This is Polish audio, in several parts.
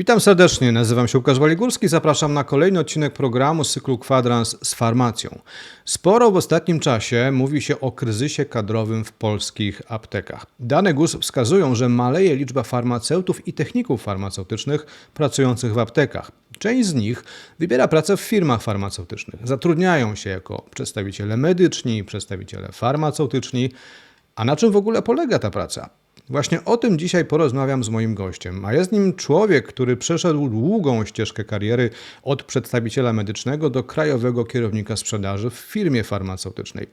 Witam serdecznie, nazywam się Łukasz Waligórski, zapraszam na kolejny odcinek programu z cyklu Kwadrans z farmacją. Sporo w ostatnim czasie mówi się o kryzysie kadrowym w polskich aptekach. Dane GUS wskazują, że maleje liczba farmaceutów i techników farmaceutycznych pracujących w aptekach. Część z nich wybiera pracę w firmach farmaceutycznych. Zatrudniają się jako przedstawiciele medyczni, przedstawiciele farmaceutyczni. A na czym w ogóle polega ta praca? Właśnie o tym dzisiaj porozmawiam z moim gościem, a jest nim człowiek, który przeszedł długą ścieżkę kariery od przedstawiciela medycznego do krajowego kierownika sprzedaży w firmie farmaceutycznej.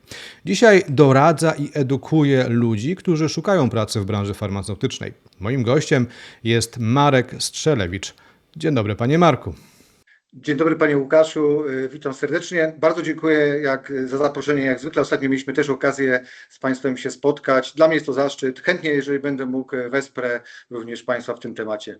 Dzisiaj doradza i edukuje ludzi, którzy szukają pracy w branży farmaceutycznej. Moim gościem jest Marek Strzelewicz. Dzień dobry, panie Marku. Dzień dobry panie Łukaszu, y, witam serdecznie. Bardzo dziękuję jak, za zaproszenie. Jak zwykle ostatnio mieliśmy też okazję z państwem się spotkać. Dla mnie jest to zaszczyt. Chętnie, jeżeli będę mógł, wesprę również państwa w tym temacie.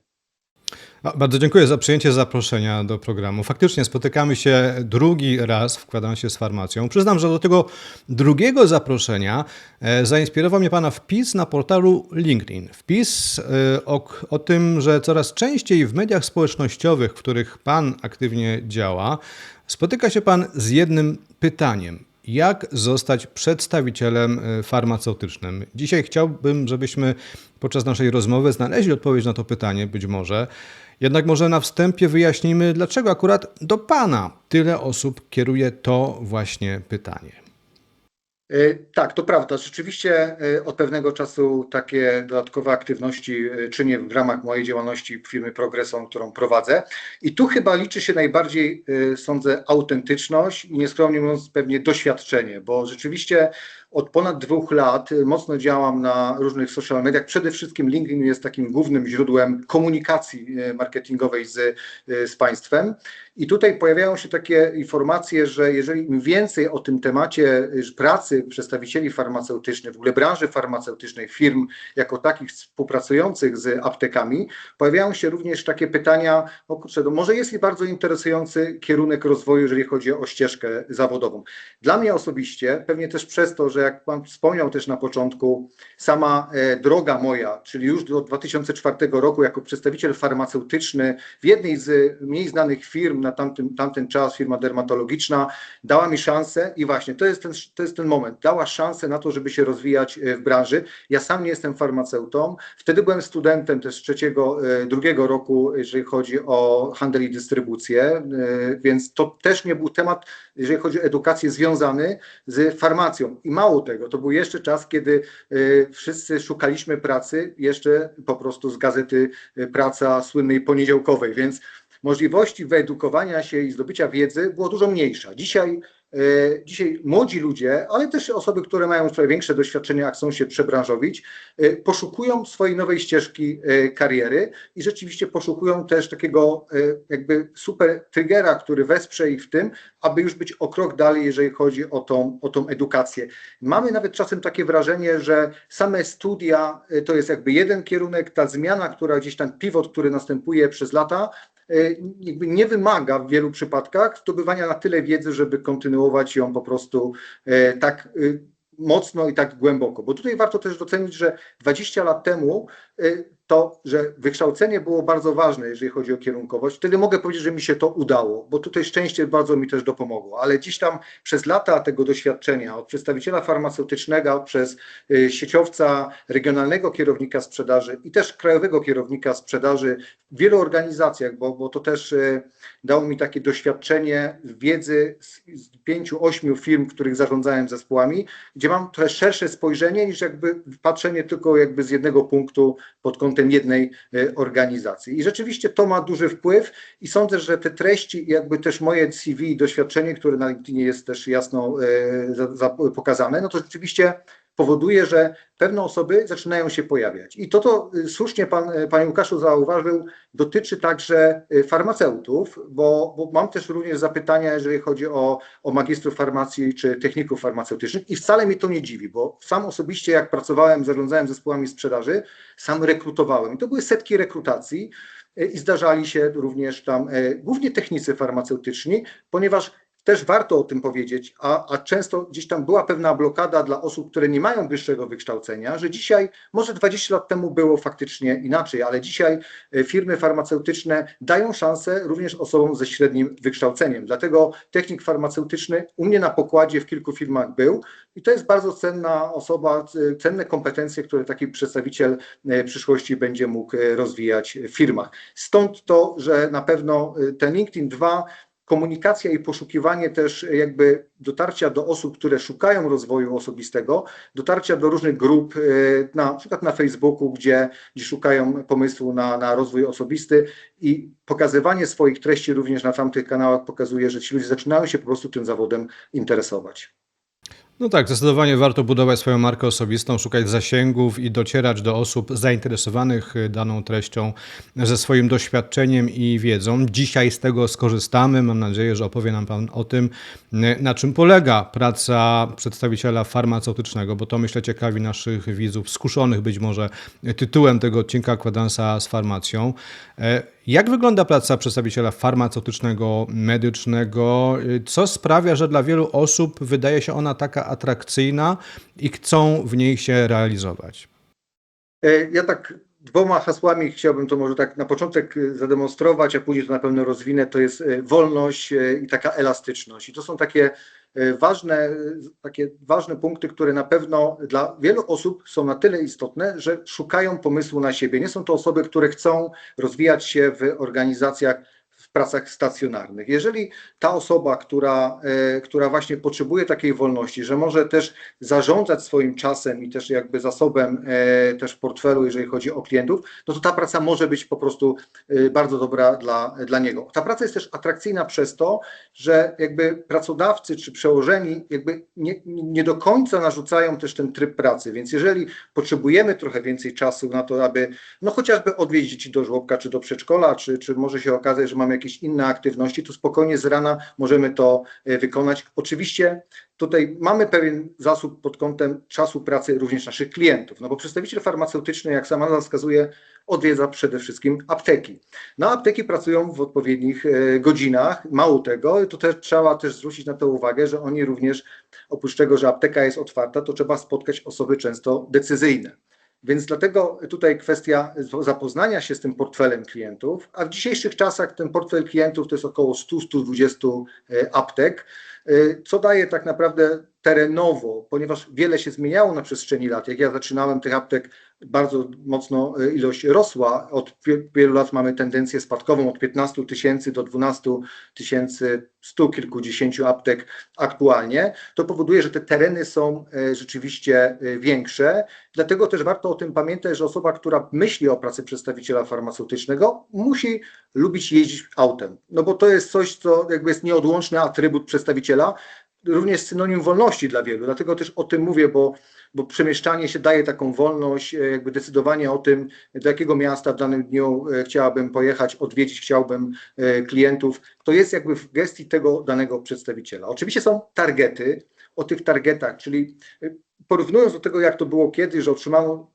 Bardzo dziękuję za przyjęcie zaproszenia do programu. Faktycznie spotykamy się drugi raz w kwadransie z farmacją. Przyznam, że do tego drugiego zaproszenia e, zainspirował mnie Pana wpis na portalu LinkedIn. Wpis e, o, o tym, że coraz częściej w mediach społecznościowych, w których Pan aktywnie działa, spotyka się Pan z jednym pytaniem. Jak zostać przedstawicielem e, farmaceutycznym? Dzisiaj chciałbym, żebyśmy podczas naszej rozmowy znaleźli odpowiedź na to pytanie, być może. Jednak może na wstępie wyjaśnimy, dlaczego akurat do Pana tyle osób kieruje to właśnie pytanie. Y, Tak, to prawda. Rzeczywiście y, od pewnego czasu takie dodatkowe aktywności y, czynię w ramach mojej działalności firmy Progreson, którą prowadzę. I tu chyba liczy się najbardziej, sądzę, autentyczność i nieskromnie mówiąc pewnie doświadczenie, bo rzeczywiście od ponad dwóch lat mocno działam na różnych social mediach. Przede wszystkim LinkedIn jest takim głównym źródłem komunikacji marketingowej z, z państwem. I tutaj pojawiają się takie informacje, że jeżeli im więcej o tym temacie pracy przedstawicieli farmaceutycznych, w ogóle branży farmaceutycznej, firm jako takich współpracujących z aptekami, pojawiają się również takie pytania, o kurczę, no może jest i bardzo interesujący kierunek rozwoju, jeżeli chodzi o ścieżkę zawodową. Dla mnie osobiście, pewnie też przez to, że jak Pan wspomniał też na początku, sama e, droga moja, czyli już do 2004 roku jako przedstawiciel farmaceutyczny w jednej z mniej znanych firm na tamtym, tamten czas, firma dermatologiczna, dała mi szansę i właśnie to jest, ten, to jest ten moment, dała szansę na to, żeby się rozwijać e, w branży. Ja sam nie jestem farmaceutą, wtedy byłem studentem też trzeciego, e, drugiego roku, jeżeli chodzi o handel i dystrybucję, e, więc to też nie był temat, jeżeli chodzi o edukację, związany z farmacją. I mało tego, to był jeszcze czas, kiedy wszyscy szukaliśmy pracy, jeszcze po prostu z gazety Praca słynnej poniedziałkowej, więc możliwości wyedukowania się i zdobycia wiedzy było dużo mniejsza. Dzisiaj E, dzisiaj młodzi ludzie, ale też osoby, które mają trochę większe doświadczenie, a chcą się przebranżowić, e, poszukują swojej nowej ścieżki e, kariery i rzeczywiście poszukują też takiego jakby super triggera, który wesprze ich w tym, aby już być o krok dalej, jeżeli chodzi o tą, o tą edukację. Mamy nawet czasem takie wrażenie, że same studia to jest jakby jeden kierunek, ta zmiana, która gdzieś tam pivot, który następuje przez lata, nie wymaga w wielu przypadkach zdobywania na tyle wiedzy, żeby kontynuować ją po prostu e, tak e, mocno i tak głęboko. Bo tutaj warto też docenić, że 20 lat temu to, że wykształcenie było bardzo ważne, jeżeli chodzi o kierunkowość, wtedy mogę powiedzieć, że mi się to udało, bo tutaj szczęście bardzo mi też dopomogło, ale dziś tam przez lata tego doświadczenia, od przedstawiciela farmaceutycznego, przez y, sieciowca, regionalnego kierownika sprzedaży i też krajowego kierownika sprzedaży w wielu organizacjach, bo, bo to też y, dało mi takie doświadczenie wiedzy z, z pięciu, ośmiu firm, których zarządzałem zespołami, gdzie mam trochę szersze spojrzenie niż jakby patrzenie tylko jakby z jednego punktu pod kątem kątem jednej e, organizacji. I rzeczywiście to ma duży wpływ i sądzę, że te treści, jakby też moje CV i doświadczenie, które na LinkedInie jest też jasno e, pokazane, no to rzeczywiście powoduje, że pewne osoby zaczynają się pojawiać. I to, to y, słusznie pan, y, panie Łukaszu zauważył, dotyczy także y, farmaceutów, bo, bo mam też również zapytania, jeżeli chodzi o, o magistrów farmacji czy techników farmaceutycznych i wcale mnie to nie dziwi, bo sam osobiście jak pracowałem, zarządzałem zespołami sprzedaży, sam rekrutowałem. I to były setki rekrutacji i zdarzali się również tam głównie technicy farmaceutyczni, ponieważ też warto o tym powiedzieć, a, a często gdzieś tam była pewna blokada dla osób, które nie mają wyższego wykształcenia, że dzisiaj, może 20 lat temu było faktycznie inaczej, ale dzisiaj e, firmy farmaceutyczne dają szansę również osobom ze średnim wykształceniem. Dlatego technik farmaceutyczny u mnie na pokładzie w kilku firmach był i to jest bardzo cenna osoba, cenne kompetencje, które taki przedstawiciel e, przyszłości będzie mógł e, rozwijać w firmach. Stąd to, że na pewno ten LinkedIn 2 komunikacja i poszukiwanie też jakby dotarcia do osób, które szukają rozwoju osobistego, dotarcia do różnych grup, e, na przykład na Facebooku, gdzie, gdzie szukają pomysłu na, na rozwój osobisty i pokazywanie swoich treści również na tamtych kanałach pokazuje, że ci ludzie zaczynają się po prostu tym zawodem interesować. No tak, zdecydowanie warto budować swoją markę osobistą, szukać zasięgów i docierać do osób zainteresowanych y, daną treścią ze swoim doświadczeniem i wiedzą. Dzisiaj z tego skorzystamy. Mam nadzieję, że opowie nam Pan o tym, y, na czym polega praca przedstawiciela farmaceutycznego, bo to myślę ciekawi naszych widzów, skuszonych być może tytułem tego odcinka kwadransa z farmacją. Jak wygląda praca przedstawiciela farmaceutycznego, medycznego? Co sprawia, że dla wielu osób wydaje się ona taka atrakcyjna i chcą w niej się realizować? E, Ja tak dwoma hasłami chciałbym to może tak na początek e, zademonstrować, a później to na pewno rozwinę. To jest e, wolność i taka elastyczność. I to są takie ważne, e, takie ważne punkty, które na pewno dla wielu osób są na tyle istotne, że szukają pomysłu na siebie. Nie są to osoby, które chcą rozwijać się w organizacjach, pracach stacjonarnych. Jeżeli ta osoba, która, e, która właśnie potrzebuje takiej wolności, że może też zarządzać swoim czasem i też jakby zasobem e, też portfelu, jeżeli chodzi o klientów, no to ta praca może być po prostu e, bardzo dobra dla, dla niego. Ta praca jest też atrakcyjna przez to, że jakby pracodawcy czy przełożeni jakby nie, nie do końca narzucają też ten tryb pracy, więc jeżeli potrzebujemy trochę więcej czasu na to, aby no chociażby odwieźć dzieci do żłobka czy do przedszkola, czy, czy może się okazać, że mamy jakieś inne aktywności, to spokojnie z rana możemy to e, wykonać. Oczywiście tutaj mamy pewien zasób pod kątem czasu pracy również naszych klientów, no bo przedstawiciel farmaceutyczny, jak sama nazwa wskazuje, odwiedza przede wszystkim apteki. No apteki pracują w odpowiednich e, godzinach, mało tego, to też trzeba też zwrócić na to uwagę, że oni również, oprócz tego, że apteka jest otwarta, to trzeba spotkać osoby często decyzyjne. Więc dlatego tutaj kwestia zapoznania się z tym portfelem klientów, a w dzisiejszych czasach ten portfel klientów to jest około 100-120 e, aptek, e, co daje tak naprawdę terenowo, ponieważ wiele się zmieniało na przestrzeni lat. Jak ja zaczynałem, tych aptek bardzo mocno e, ilość rosła. Od wi- wielu lat mamy tendencję spadkową od 15 tysięcy do 12 tysięcy, stu kilkudziesięciu aptek aktualnie. To powoduje, że te tereny są e, rzeczywiście e, większe. Dlatego też warto o tym pamiętać, że osoba, która myśli o pracy przedstawiciela farmaceutycznego, musi lubić jeździć autem. No bo to jest coś, co jakby jest nieodłączny atrybut przedstawiciela, również synonim wolności dla wielu. Dlatego też o tym mówię, bo, bo przemieszczanie się daje taką wolność, e, jakby decydowanie o tym, do jakiego miasta w danym dniu e, chciałabym pojechać, odwiedzić chciałbym e, klientów. To jest jakby w gestii tego danego przedstawiciela. Oczywiście są targety. O tych targetach, czyli porównując do tego, jak to było kiedyś, że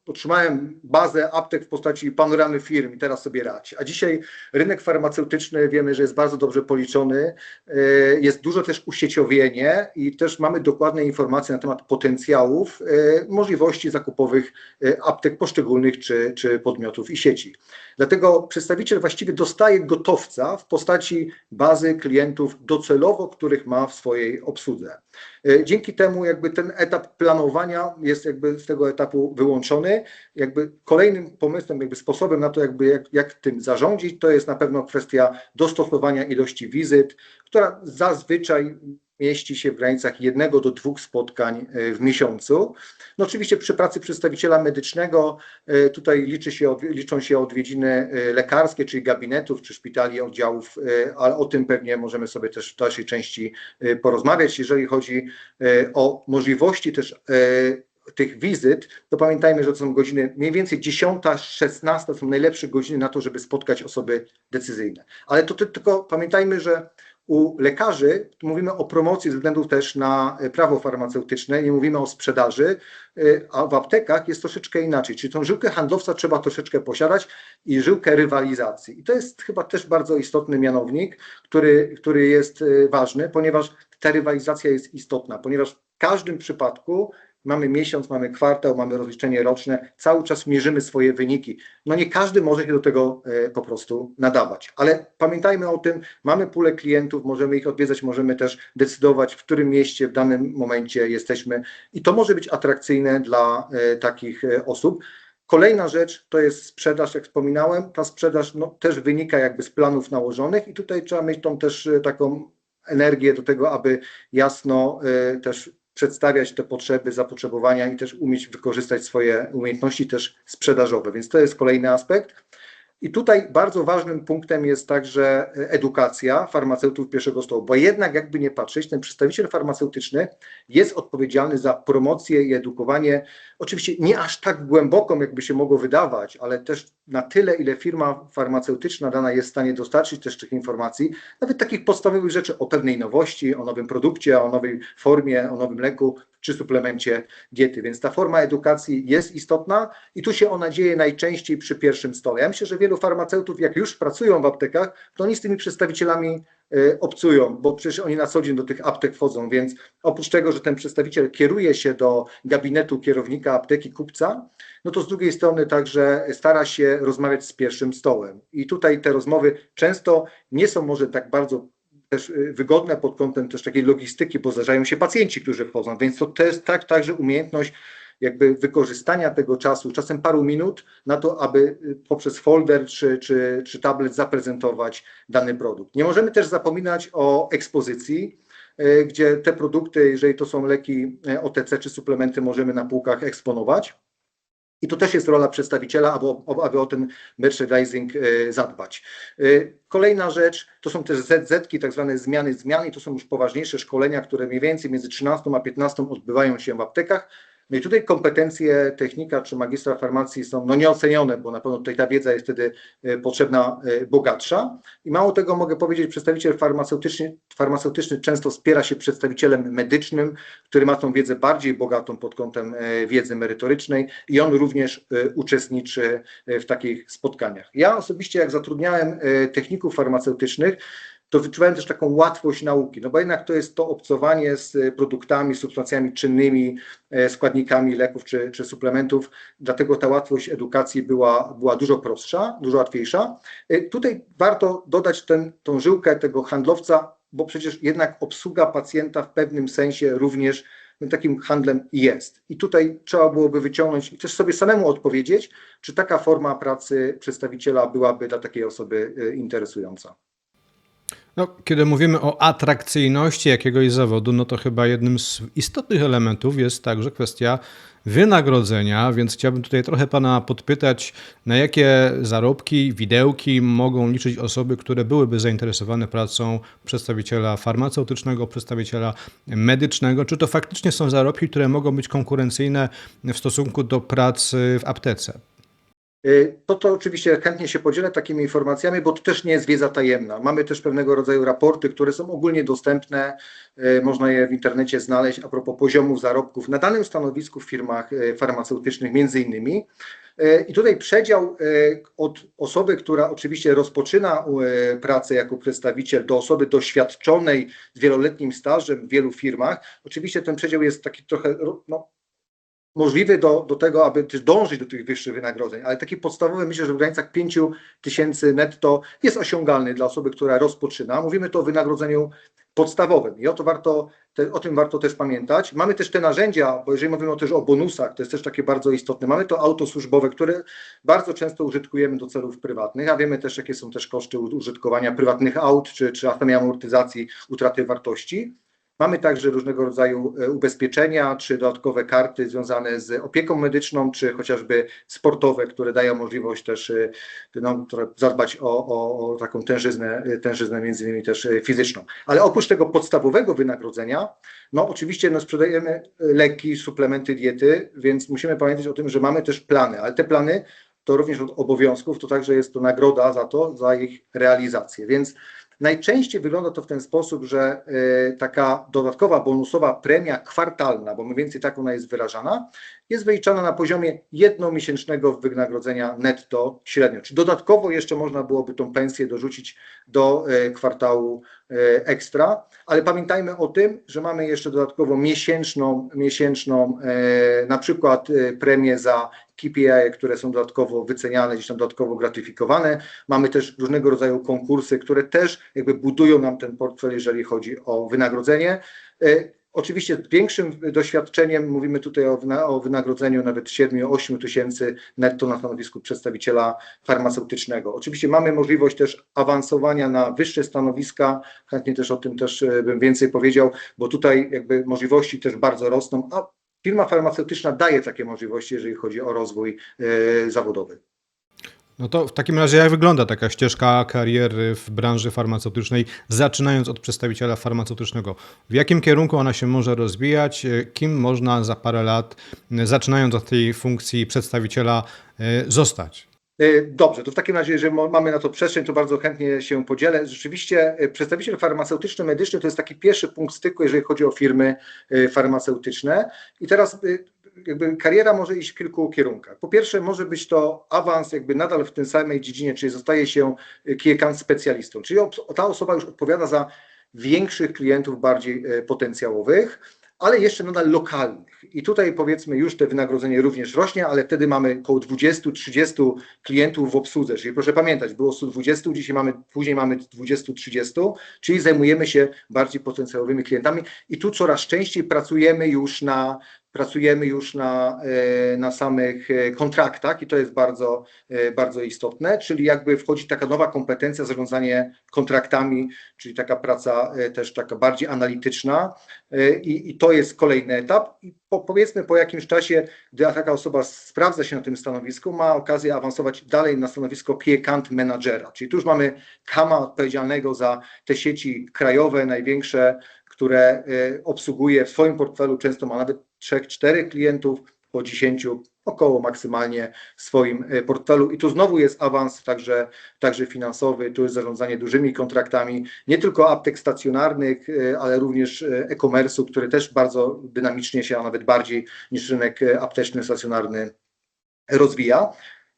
otrzymałem, bazę aptek w postaci panoramy firm i teraz sobie radź. A dzisiaj rynek farmaceutyczny wiemy, że jest bardzo dobrze policzony, e, jest dużo też usieciowienie i też mamy dokładne informacje na temat potencjałów, e, możliwości zakupowych e, aptek poszczególnych czy, czy podmiotów i sieci. Dlatego przedstawiciel właściwie dostaje gotowca w postaci bazy klientów docelowo, których ma w swojej obsłudze. E, Dzięki temu jakby ten etap planowania jest jakby z tego etapu wyłączony. Jakby kolejnym pomysłem, jakby sposobem na to, jakby jak, jak tym zarządzić, to jest na pewno kwestia dostosowania ilości wizyt, która zazwyczaj mieści się w granicach jednego do dwóch spotkań e, w miesiącu. No oczywiście przy pracy przedstawiciela medycznego e, tutaj liczy się, liczą się odwiedziny e, lekarskie, czyli gabinetów, czy szpitali, oddziałów, ale o tym pewnie możemy sobie też w dalszej części porozmawiać. Jeżeli chodzi o możliwości też tych wizyt, to pamiętajmy, że to są godziny mniej więcej 10, 16 są najlepsze godziny na to, żeby spotkać osoby decyzyjne. Ale to ty- tylko pamiętajmy, że u lekarzy mówimy o promocji ze względu też na e, prawo farmaceutyczne, nie mówimy o sprzedaży, e, a w aptekach jest troszeczkę inaczej. Czyli tą żyłkę handlowca trzeba troszeczkę posiadać i żyłkę rywalizacji. I to jest chyba też bardzo istotny mianownik, który, który jest e, ważny, ponieważ ta rywalizacja jest istotna, ponieważ w każdym przypadku mamy miesiąc, mamy kwartał, mamy rozliczenie roczne, cały czas mierzymy swoje wyniki. No nie każdy może się do tego e, po prostu nadawać, ale pamiętajmy o tym, mamy pulę klientów, możemy ich odwiedzać, możemy też decydować, w którym mieście w danym momencie jesteśmy i to może być atrakcyjne dla e, takich e, osób. Kolejna rzecz to jest sprzedaż, jak wspominałem. Ta sprzedaż no, też wynika jakby z planów nałożonych i tutaj trzeba mieć tą też taką energię do tego, aby jasno e, też przedstawiać te potrzeby, zapotrzebowania i też umieć wykorzystać swoje umiejętności też sprzedażowe. Więc to jest kolejny aspekt. I tutaj bardzo ważnym punktem jest także edukacja farmaceutów pierwszego stołu, bo jednak jakby nie patrzeć, ten przedstawiciel farmaceutyczny jest odpowiedzialny za promocję i edukowanie, oczywiście nie aż tak głęboką, jakby się mogło wydawać, ale też na tyle, ile firma farmaceutyczna dana jest w stanie dostarczyć też tych informacji, nawet takich podstawowych rzeczy o pewnej nowości, o nowym produkcie, o nowej formie, o nowym leku czy suplemencie diety. Więc ta forma edukacji jest istotna i tu się ona dzieje najczęściej przy pierwszym stole. Ja myślę, że wielu farmaceutów, jak już pracują w aptekach, to oni z tymi przedstawicielami y, obcują, bo przecież oni na co dzień do tych aptek wchodzą, więc oprócz tego, że ten przedstawiciel kieruje się do gabinetu kierownika apteki kupca, no to z drugiej strony także stara się rozmawiać z pierwszym stołem. I tutaj te rozmowy często nie są może tak bardzo też y, wygodne pod kątem też takiej logistyki, bo zdarzają się pacjenci, którzy wchodzą, więc to też tak, także umiejętność jakby wykorzystania tego czasu, czasem paru minut, na to, aby y, poprzez folder czy, czy, czy tablet zaprezentować dany produkt. Nie możemy też zapominać o ekspozycji, y, gdzie te produkty, jeżeli to są leki OTC czy suplementy, możemy na półkach eksponować. I to też jest rola przedstawiciela, aby, aby o ten merchandising e, zadbać. E, Kolejna rzecz to są też ZZ-ki, tak zwane zmiany zmian, i to są już poważniejsze szkolenia, które mniej więcej między 13 a 15 odbywają się w aptekach. No i tutaj kompetencje technika czy magistra farmacji są no nieocenione, bo na pewno tutaj ta wiedza jest wtedy e, potrzebna e, bogatsza. I mało tego mogę powiedzieć, przedstawiciel farmaceutyczny, farmaceutyczny często wspiera się przedstawicielem medycznym, który ma tą wiedzę bardziej bogatą pod kątem e, wiedzy merytorycznej i on również uczestniczy w takich spotkaniach. Ja osobiście jak zatrudniałem techników farmaceutycznych, to wyczuwałem też taką łatwość nauki, no bo jednak to jest to obcowanie z e, produktami, substancjami czynnymi, e, składnikami leków czy, czy suplementów, dlatego ta łatwość edukacji była, była dużo prostsza, dużo łatwiejsza. E, Tutaj warto dodać ten, tą żyłkę tego handlowca, bo przecież jednak obsługa pacjenta w pewnym sensie również no, takim handlem jest. I tutaj trzeba byłoby wyciągnąć i też sobie samemu odpowiedzieć, czy taka forma pracy przedstawiciela byłaby dla takiej osoby interesująca. No, kiedy mówimy o atrakcyjności jakiegoś zawodu, no to chyba jednym z istotnych elementów jest także kwestia wynagrodzenia, więc chciałbym tutaj trochę Pana podpytać, na jakie zarobki, widełki mogą liczyć osoby, które byłyby zainteresowane pracą przedstawiciela farmaceutycznego, przedstawiciela medycznego. Czy to faktycznie są zarobki, które mogą być konkurencyjne w stosunku do pracy w aptece? Y, To to oczywiście chętnie się podzielę takimi informacjami, bo to też nie jest wiedza tajemna. Mamy też pewnego rodzaju raporty, które są ogólnie dostępne, y, można je w internecie znaleźć a propos poziomów zarobków na danym stanowisku w firmach y, farmaceutycznych między innymi. I tutaj przedział od osoby, która oczywiście rozpoczyna pracę jako przedstawiciel, do osoby doświadczonej z wieloletnim stażem w wielu firmach, oczywiście ten przedział jest taki trochę no, możliwy do, do tego, aby też dążyć do tych wyższych wynagrodzeń, ale taki podstawowy myślę, że w granicach 5 tysięcy netto jest osiągalny dla osoby, która rozpoczyna. Mówimy tu o wynagrodzeniu podstawowym i o, to warto, te, o tym warto też pamiętać. Mamy też te narzędzia, bo jeżeli mówimy też o bonusach, to jest też takie bardzo istotne. Mamy to auto służbowe, które bardzo często użytkujemy do celów prywatnych, a wiemy też, jakie są też koszty użytkowania prywatnych aut, czy, czy amortyzacji utraty wartości. Mamy także różnego rodzaju e, ubezpieczenia czy dodatkowe karty związane z opieką medyczną, czy chociażby sportowe, które dają możliwość też e, no, zadbać o, o, taką tężyznę, e, tężyznę między innymi też fizyczną. Ale oprócz tego podstawowego wynagrodzenia, no oczywiście no, sprzedajemy leki, suplementy diety, więc musimy pamiętać o tym, że mamy też plany, ale te plany to również od obowiązków, to także jest to nagroda za to, za ich realizację. Więc Najczęściej wygląda to w ten sposób, że e, taka dodatkowa bonusowa premia kwartalna, bo mniej więcej tak ona jest wyrażana, jest wyliczana na poziomie jednomiesięcznego wynagrodzenia netto średnio. Czy dodatkowo jeszcze można byłoby tą pensję dorzucić do e, kwartału e, ekstra, ale pamiętajmy o tym, że mamy jeszcze dodatkowo miesięczną, miesięczną na przykład premię za KPI, które są dodatkowo wyceniane, gdzieś tam dodatkowo gratyfikowane. Mamy też różnego rodzaju konkursy, które też jakby budują nam ten portfel, jeżeli chodzi o wynagrodzenie. E, Oczywiście większym doświadczeniem mówimy tutaj o wynagrodzeniu nawet 7-8 tysięcy netto na stanowisku przedstawiciela farmaceutycznego. Oczywiście mamy możliwość też awansowania na wyższe stanowiska, chętnie też o tym też e, bym więcej powiedział, bo tutaj jakby możliwości też bardzo rosną, a firma farmaceutyczna daje takie możliwości, jeżeli chodzi o rozwój e, zawodowy. No to w takim razie jak wygląda taka ścieżka kariery w branży farmaceutycznej, zaczynając od przedstawiciela farmaceutycznego? W jakim kierunku ona się może rozwijać? E, Kim można za parę lat, e, zaczynając od tej funkcji przedstawiciela, zostać? E, Dobrze, to w takim razie, jeżeli mamy na to przestrzeń, to bardzo chętnie się podzielę. Rzeczywiście e, przedstawiciel farmaceutyczno-medyczny to jest taki pierwszy punkt styku, jeżeli chodzi o firmy e, farmaceutyczne. I teraz jakby kariera może iść w kilku kierunkach. Po pierwsze, może być to awans jakby nadal w tej samej dziedzinie, czyli zostaje się account specjalistą, czyli ta osoba już odpowiada za większych klientów, bardziej potencjałowych ale jeszcze nadal lokalnych. I tutaj powiedzmy już te wynagrodzenie również rośnie, ale wtedy mamy około 20-30 klientów w obsłudze. Czyli proszę pamiętać, było 120, dzisiaj mamy, później mamy 20-30, czyli zajmujemy się bardziej potencjalowymi klientami i tu coraz częściej pracujemy już na pracujemy już na, e, na samych e, kontraktach i to jest bardzo, e, bardzo istotne, czyli jakby wchodzi taka nowa kompetencja zarządzanie kontraktami, czyli taka praca też taka bardziej analityczna, I, I to jest kolejny etap. I po, powiedzmy po jakimś czasie, gdy taka osoba sprawdza się na tym stanowisku, ma okazję awansować dalej na stanowisko key account managera. Czyli tu już mamy kama odpowiedzialnego za te sieci krajowe, największe, które obsługuje w swoim portfelu, często ma nawet 3-4 klientów, po 10 około maksymalnie w swoim e, portfelu. I tu znowu jest awans także, także finansowy, tu jest zarządzanie dużymi kontraktami, nie tylko aptek stacjonarnych, e, ale również e, e-commerce'u, który też bardzo dynamicznie się, a nawet bardziej niż rynek apteczny, stacjonarny rozwija.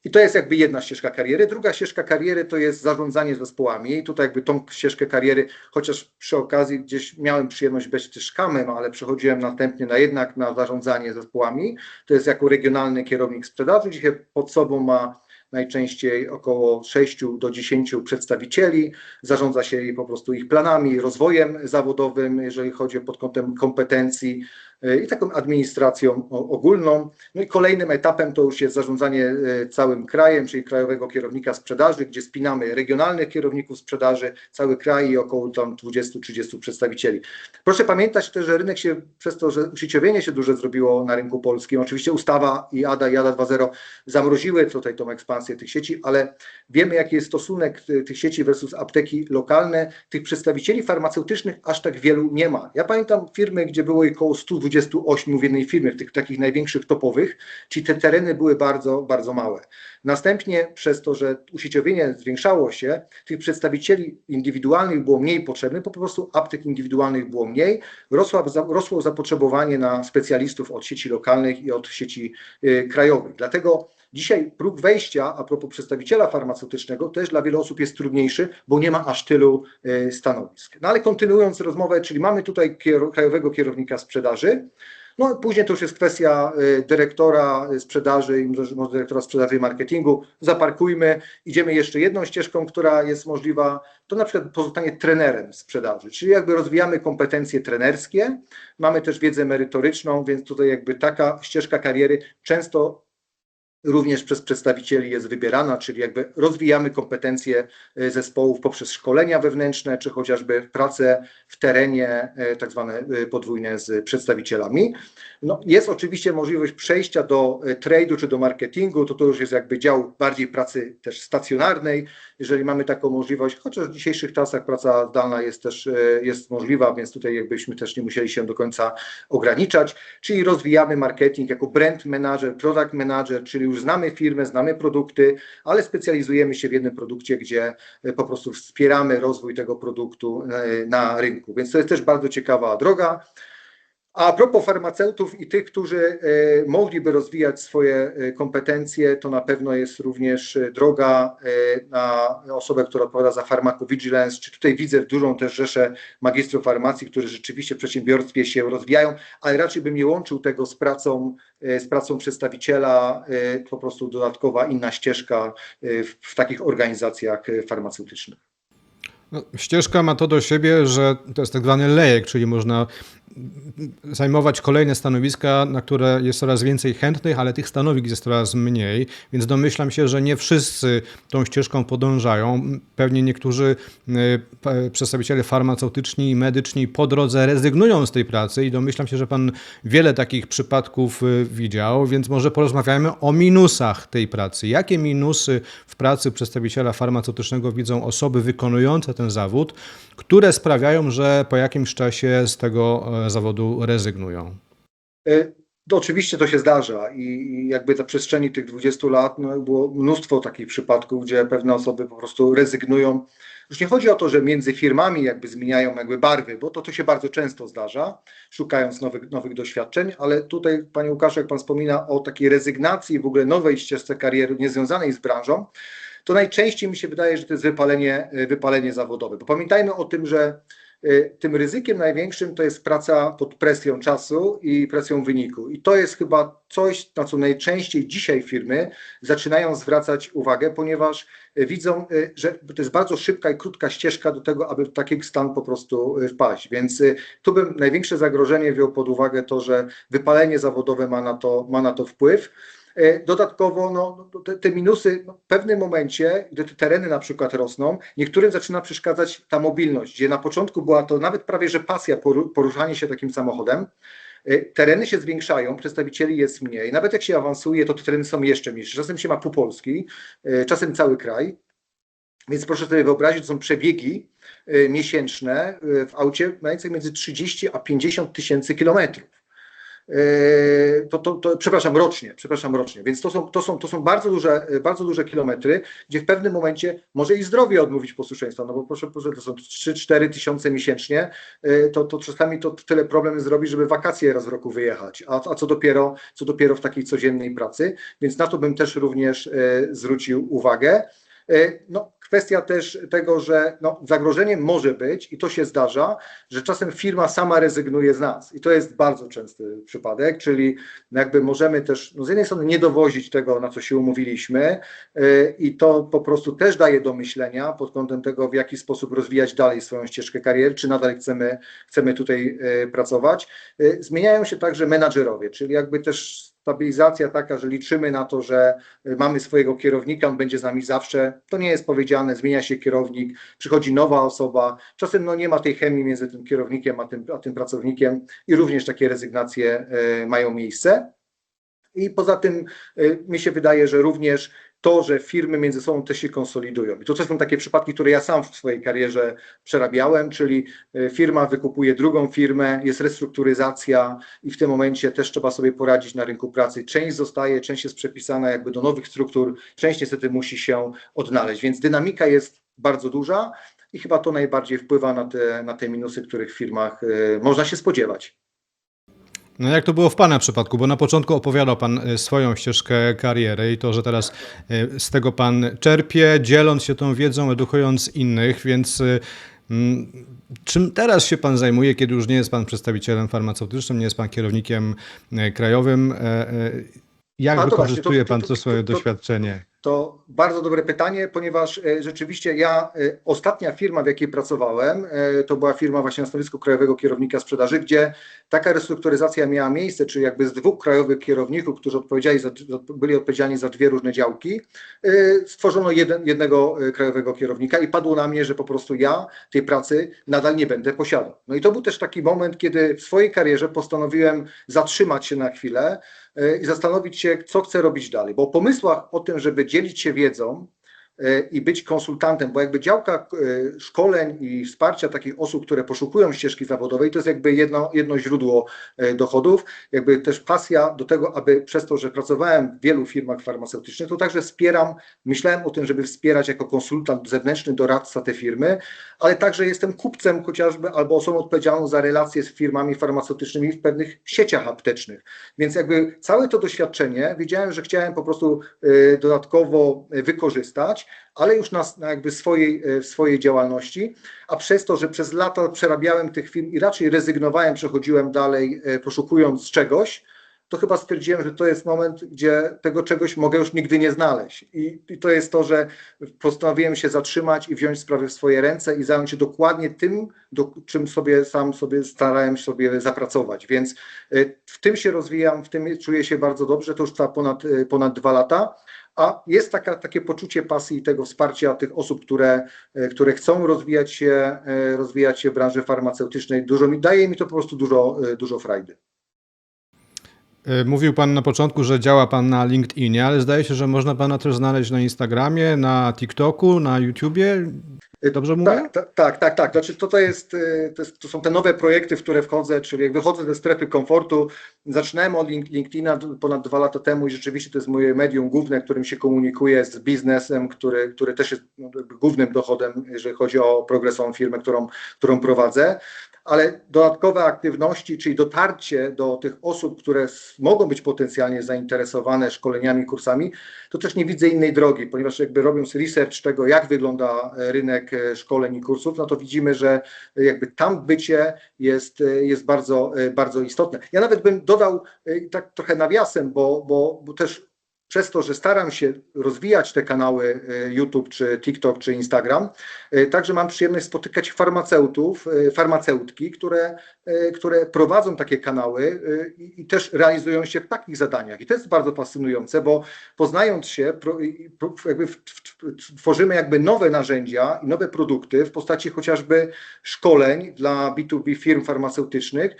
I to jest jakby jedna ścieżka kariery. Druga ścieżka kariery to jest zarządzanie zespołami. I tutaj jakby tą ścieżkę kariery, chociaż przy okazji gdzieś miałem przyjemność być też kamem, ale przechodziłem następnie na jednak na zarządzanie zespołami. To jest jako regionalny kierownik sprzedaży. Dzisiaj pod sobą ma najczęściej około 6 do 10 przedstawicieli. Zarządza się po prostu ich planami, rozwojem zawodowym, jeżeli chodzi pod kątem kompetencji i taką administracją ogólną. No i kolejnym etapem to już jest zarządzanie y, całym krajem, czyli krajowego kierownika sprzedaży, gdzie spinamy regionalnych kierowników sprzedaży, cały kraj i około tam 20-30 przedstawicieli. Proszę pamiętać też, że rynek się przez to, że usieciowienie się duże zrobiło na rynku polskim, oczywiście ustawa i ADA i ADA 2.0 zamroziły tutaj tą ekspansję tych sieci, ale wiemy jaki jest stosunek y, tych sieci versus apteki lokalne. Tych przedstawicieli farmaceutycznych aż tak wielu nie ma. Ja pamiętam firmy, gdzie było ich około 128 w jednej firmie, w tych takich największych topowych, czyli te tereny były bardzo, bardzo małe. Następnie przez to, że usieciowienie zwiększało się, tych przedstawicieli indywidualnych było mniej potrzebnych, po prostu aptek indywidualnych było mniej, rosła, rosło zapotrzebowanie na specjalistów od sieci lokalnych i od sieci y, krajowych. Dlatego dzisiaj próg wejścia, a propos przedstawiciela farmaceutycznego, też dla wielu osób jest trudniejszy, bo nie ma aż tylu y, stanowisk. No ale kontynuując rozmowę, czyli mamy tutaj kier krajowego kierownika sprzedaży, no później to już jest kwestia y, dyrektora sprzedaży i może dyrektora sprzedaży i marketingu. Zaparkujmy, idziemy jeszcze jedną ścieżką, która jest możliwa, to na przykład pozostanie trenerem sprzedaży, czyli jakby rozwijamy kompetencje trenerskie, mamy też wiedzę merytoryczną, więc tutaj jakby taka ścieżka kariery często również przez przedstawicieli jest wybierana, czyli jakby rozwijamy kompetencje y, zespołów poprzez szkolenia wewnętrzne, czy chociażby pracę w terenie, y, tak zwane y, podwójne z przedstawicielami. No, jest oczywiście możliwość przejścia do trade'u czy do marketingu, to to już jest jakby dział bardziej pracy też stacjonarnej, jeżeli mamy taką możliwość, chociaż w dzisiejszych czasach praca zdalna jest też jest możliwa, więc tutaj jakbyśmy też nie musieli się do końca ograniczać, czyli rozwijamy marketing jako brand manager, product manager, czyli już znamy firmę, znamy produkty, ale specjalizujemy się w jednym produkcie, gdzie e, po prostu wspieramy rozwój tego produktu e, na rynku. Więc to jest też bardzo ciekawa droga. A propos farmaceutów i tych, którzy e, mogliby rozwijać swoje e, kompetencje, to na pewno jest również e, droga na osobę, która odpowiada za pharmacovigilance, czy tutaj widzę dużą też rzeszę magistrów farmacji, którzy rzeczywiście w przedsiębiorstwie się rozwijają, ale raczej bym nie łączył tego z pracą, z pracą przedstawiciela, po prostu dodatkowa inna ścieżka w, w takich organizacjach farmaceutycznych. No, ścieżka ma to do siebie, że to jest tak zwany lejek, czyli można zajmować kolejne stanowiska, na które jest coraz więcej chętnych, ale tych stanowisk jest coraz mniej, więc domyślam się, że nie wszyscy tą ścieżką podążają. Pewnie niektórzy p- przedstawiciele farmaceutyczni i medyczni po drodze rezygnują z tej pracy i domyślam się, że pan wiele takich przypadków y, widział, więc może porozmawiajmy o minusach tej pracy. Jakie minusy w pracy przedstawiciela farmaceutycznego widzą osoby wykonujące ten zawód, które sprawiają, że po jakimś czasie z tego zawodu rezygnują? E, To oczywiście to się zdarza i jakby na przestrzeni tych 20 lat no, było mnóstwo takich przypadków, gdzie pewne osoby po prostu rezygnują. Już nie chodzi o to, że między firmami jakby zmieniają jakby barwy, bo to, to się bardzo często zdarza, szukając nowych, nowych doświadczeń, ale tutaj Panie Łukaszu, jak Pan wspomina o takiej rezygnacji w ogóle nowej ścieżce kariery niezwiązanej z branżą, to najczęściej mi się wydaje, że to jest wypalenie, wypalenie zawodowe. Bo pamiętajmy o tym, że tym ryzykiem największym to jest praca pod presją czasu i presją wyniku. I to jest chyba coś, na co najczęściej dzisiaj firmy zaczynają zwracać uwagę, ponieważ y, widzą, y, że to jest bardzo szybka i krótka ścieżka do tego, aby w taki stan po prostu y, wpaść. Więc y, tu bym największe zagrożenie wziął pod uwagę to, że wypalenie zawodowe ma na to, ma na to wpływ. E, Dodatkowo no, no, te, te minusy no, w pewnym momencie, gdy te tereny na przykład rosną, niektórym zaczyna przeszkadzać ta mobilność, gdzie na początku była to nawet prawie że pasja poru- poruszanie się takim samochodem. E, Tereny się zwiększają, przedstawicieli jest mniej. Nawet jak się awansuje, to te tereny są jeszcze mniejsze. Czasem się ma pół Polski, e, czasem cały kraj. Więc proszę sobie wyobrazić, to są przebiegi miesięczne w aucie mające między 30 a 50 tysięcy kilometrów. Yy, to, to, to, przepraszam, rocznie, przepraszam, rocznie. Więc to są, to są, to są bardzo, duże, bardzo duże kilometry, gdzie w pewnym momencie może i zdrowie odmówić posłuszeństwa, no bo proszę, proszę to są 3-4 tysiące miesięcznie, yy, to, to czasami to tyle problem zrobi, żeby wakacje raz w roku wyjechać, a, a co, dopiero, co dopiero w takiej codziennej pracy, więc na to bym też również zwrócił uwagę. No, kwestia też tego, że no, zagrożeniem może być, i to się zdarza, że czasem firma sama rezygnuje z nas. I to jest bardzo częsty przypadek, czyli jakby możemy też no, z jednej strony nie dowozić tego, na co się umówiliśmy, yy, i to po prostu też daje do myślenia pod kątem tego, w jaki sposób rozwijać dalej swoją ścieżkę kariery, czy nadal chcemy, chcemy tutaj yy, pracować. Yy, Zmieniają się także menadżerowie, czyli jakby też stabilizacja taka, że liczymy na to, że y, mamy swojego kierownika, on będzie z nami zawsze. To nie jest powiedziane, zmienia się kierownik, przychodzi nowa osoba. Czasem no, nie ma tej chemii między tym kierownikiem a tym, a tym pracownikiem i również takie rezygnacje y, mają miejsce. I poza tym y, mi się wydaje, że również to, że firmy między sobą też się konsolidują. I to są takie przypadki, które ja sam w swojej karierze przerabiałem, czyli y, firma wykupuje drugą firmę, jest restrukturyzacja i w tym momencie też trzeba sobie poradzić na rynku pracy. Część zostaje, część jest przepisana jakby do nowych struktur, część niestety musi się odnaleźć, więc dynamika jest bardzo duża i chyba to najbardziej wpływa na te, na te minusy, których w firmach y, można się spodziewać. No jak to było w Pana przypadku? Bo na początku opowiadał Pan e, swoją ścieżkę kariery i to, że teraz e, z tego Pan czerpie, dzieląc się tą wiedzą, edukując innych, więc e, mm, czym teraz się Pan zajmuje, kiedy już nie jest Pan przedstawicielem farmaceutycznym, nie jest Pan kierownikiem krajowym? Jak właśnie, wykorzystuje to- Pan to- to swoje to- doświadczenie? To bardzo dobre pytanie, ponieważ e, rzeczywiście ja, e, ostatnia firma, w jakiej pracowałem, e, to była firma właśnie na stanowisku krajowego kierownika sprzedaży, gdzie taka restrukturyzacja miała miejsce, czyli jakby z dwóch krajowych kierowników, którzy za, byli odpowiedzialni za dwie różne działki, stworzono jeden, jednego krajowego kierownika i padło na mnie, że po prostu ja tej pracy nadal nie będę posiadał. No i to był też taki moment, kiedy w swojej karierze postanowiłem zatrzymać się na chwilę, i zastanowić się, co chcę robić dalej. Bo o pomysłach o tym, żeby dzielić się wiedzą, i być konsultantem, bo jakby działka e, szkoleń i wsparcia takich osób, które poszukują ścieżki zawodowej, to jest jakby jedno, jedno źródło e, dochodów, jakby też pasja do tego, aby przez to, że pracowałem w wielu firmach farmaceutycznych, to także wspieram, myślałem o tym, żeby wspierać jako konsultant zewnętrzny, doradca te firmy, ale także jestem kupcem chociażby albo osobą odpowiedzialną za relacje z firmami farmaceutycznymi w pewnych sieciach aptecznych. Więc jakby całe to doświadczenie wiedziałem, że chciałem po prostu dodatkowo y, ale już na, na jakby swojej, y, w swojej działalności, a przez to, że przez lata przerabiałem tych firm i raczej rezygnowałem, przechodziłem dalej, y, poszukując czegoś, to chyba stwierdziłem, że to jest moment, gdzie tego czegoś mogę już nigdy nie znaleźć. I, I to jest to, że postanowiłem się zatrzymać i wziąć sprawy w swoje ręce i zająć się dokładnie tym, do, czym sobie sam sobie starałem sobie zapracować. Więc y, w tym się rozwijam, w tym czuję się bardzo dobrze. To już trwa ponad, ponad dwa lata. A jest taka, takie poczucie pasji i tego wsparcia tych osób, które, y, które chcą rozwijać się, y, rozwijać się w branży farmaceutycznej. Dużo mi daje mi to po prostu dużo, y, dużo frajdy. E, Mówił Pan na początku, że działa Pan na LinkedInie, ale zdaje się, że można Pana też znaleźć na Instagramie, na TikToku, na YouTubie. Dobrze mówię? Tak, tak, tak, tak. Znaczy to, to, jest, y, to, jest, to są te nowe projekty, w które wchodzę, czyli jak wychodzę ze strefy komfortu. Zaczynałem od Link- LinkedIna ponad dwa lata temu i rzeczywiście to jest moje medium główne, którym się komunikuję z biznesem, który, który też jest no, głównym dochodem, jeżeli chodzi o progresową firmę, którą, którą prowadzę. Ale dodatkowe aktywności, czyli dotarcie do tych osób, które mogą być potencjalnie zainteresowane szkoleniami, kursami, to też nie widzę innej drogi, ponieważ jakby robiąc research tego, jak wygląda e, rynek e, szkoleń i kursów, no to widzimy, że jakby tam bycie jest, e, jest bardzo, bardzo istotne. Ja nawet bym dodał tak trochę nawiasem, bo, bo, bo też przez to, że staram się rozwijać te kanały e, YouTube, czy TikTok, czy Instagram, e, także mam przyjemność spotykać farmaceutów, e, farmaceutki, które, które prowadzą takie kanały i, i też realizują się w takich zadaniach. I to jest bardzo fascynujące, bo poznając się, jakby tworzymy jakby nowe narzędzia i nowe produkty w postaci chociażby szkoleń dla B2B firm farmaceutycznych,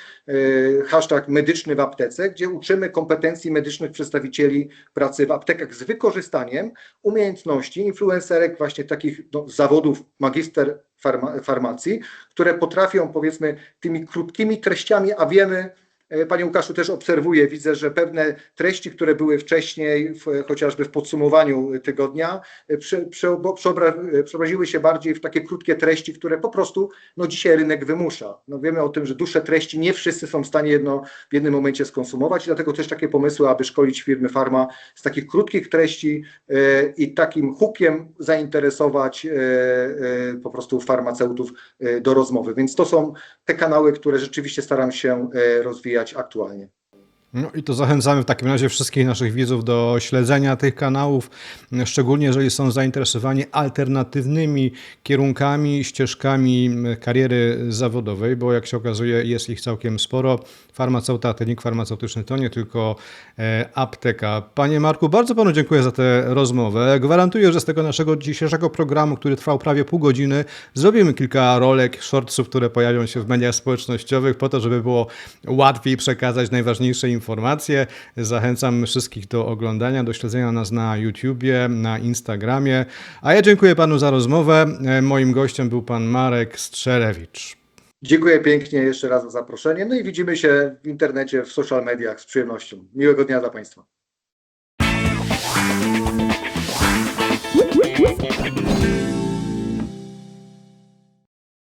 hashtag medyczny w aptece, gdzie uczymy kompetencji medycznych przedstawicieli pracy w aptekach z wykorzystaniem umiejętności influencerek właśnie takich no, zawodów magister farma, farmacji, które potrafią powiedzmy tymi krótkimi treściami, a wiemy, Panie Łukaszu, też obserwuję, widzę, że pewne treści, które były wcześniej, w, chociażby w podsumowaniu tygodnia, e, prze, prze, przeobra, e, przeobraziły się bardziej w takie krótkie treści, które po prostu no, dzisiaj rynek wymusza. No, wiemy o tym, że dłuższe treści nie wszyscy są w stanie jedno, w jednym momencie skonsumować, dlatego też takie pomysły, aby szkolić firmy farma z takich krótkich treści e, i takim hukiem zainteresować e, e, po prostu farmaceutów e, do rozmowy. Więc to są te kanały, które rzeczywiście staram się e, rozwijać aktualnie. No i to zachęcamy w takim razie wszystkich naszych widzów do śledzenia tych kanałów, szczególnie jeżeli są zainteresowani alternatywnymi kierunkami, ścieżkami kariery zawodowej, bo jak się okazuje jest ich całkiem sporo. Farmaceuta, technik farmaceutyczny to nie tylko e, apteka. Panie Marku, bardzo Panu dziękuję za tę rozmowę. Gwarantuję, że z tego naszego dzisiejszego programu, który trwał prawie pół godziny, zrobimy kilka rolek, shortsów, które pojawią się w mediach społecznościowych po to, żeby było łatwiej przekazać najważniejsze informacje informacje. Zachęcam wszystkich do oglądania, do śledzenia nas na YouTubie, na Instagramie. A ja dziękuję panu za rozmowę. E, moim gościem był pan Marek Strzelewicz. Dziękuję pięknie jeszcze raz za zaproszenie. No i widzimy się w internecie, w social mediach z przyjemnością. Miłego dnia dla Państwa.